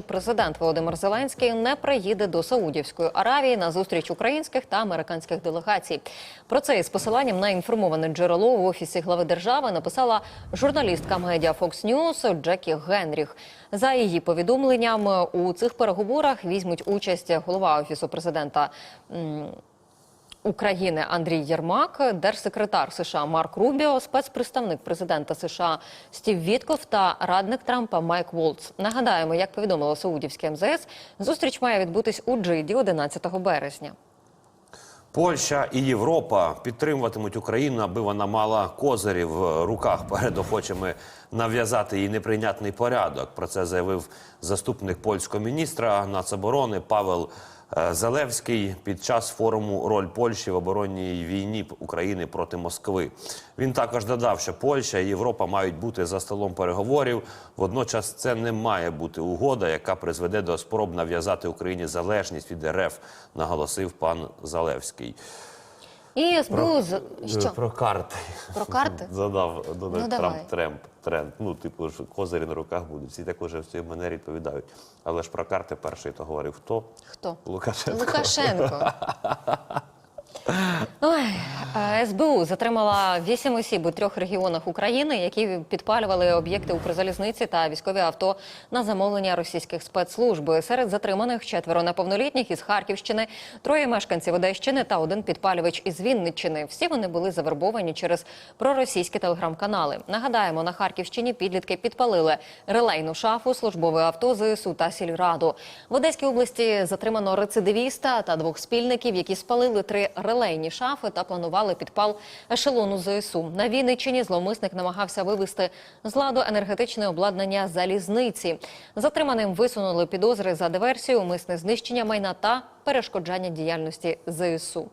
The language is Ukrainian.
президент Володимир Зеленський не приїде до Саудівської Аравії на зустріч українських та американських делегацій. Про це із посиланням на інформоване джерело в офісі глави держави написала журналістка медіа Fox News Джекі Генріх. За її повідомленням, у цих переговорах візьмуть участь голова офісу президента. України Андрій Єрмак, держсекретар США Марк Рубіо, спецпредставник президента США Стів Вітков та радник Трампа Майк Волц. Нагадаємо, як повідомило Саудівське МЗС, зустріч має відбутись у Джиді 11 березня. Польща і Європа підтримуватимуть Україну, аби вона мала козирі в руках перед охочими нав'язати їй неприйнятний порядок. Про це заявив заступник польського міністра нацоборони Павел Залевський під час форуму Роль Польщі в оборонній війні України проти Москви. Він також додав, що Польща і Європа мають бути за столом переговорів. Водночас це не має бути угода, яка призведе до спроб нав'язати Україні залежність від РФ, наголосив пан Залевський. І СБУ з що Про карти. Про карти? Задав Дональд Ну, Трамп Тремп тренд. Ну, типу, ж козирі на руках будуть. Всі так уже в цій манері відповідають. Але ж про карти перший то говорив хто? хто Лукашенко. Лукашенко. Ой, е, СБУ затримала вісім осіб у трьох регіонах України, які підпалювали об'єкти Укрзалізниці та військові авто на замовлення російських спецслужб. Серед затриманих четверо неповнолітніх із Харківщини, троє мешканців Одещини та один підпалювач із Вінниччини. Всі вони були завербовані через проросійські телеграм-канали. Нагадаємо, на Харківщині підлітки підпалили релейну шафу, службове авто ЗСУ та сільраду. В Одеській області затримано рецидивіста та двох спільників, які спалили три релейні шафи та планували підпал ешелону ЗСУ. На Вінниччині зловмисник намагався вивести з ладу енергетичне обладнання залізниці. Затриманим висунули підозри за диверсію, умисне знищення майна та перешкоджання діяльності ЗСУ.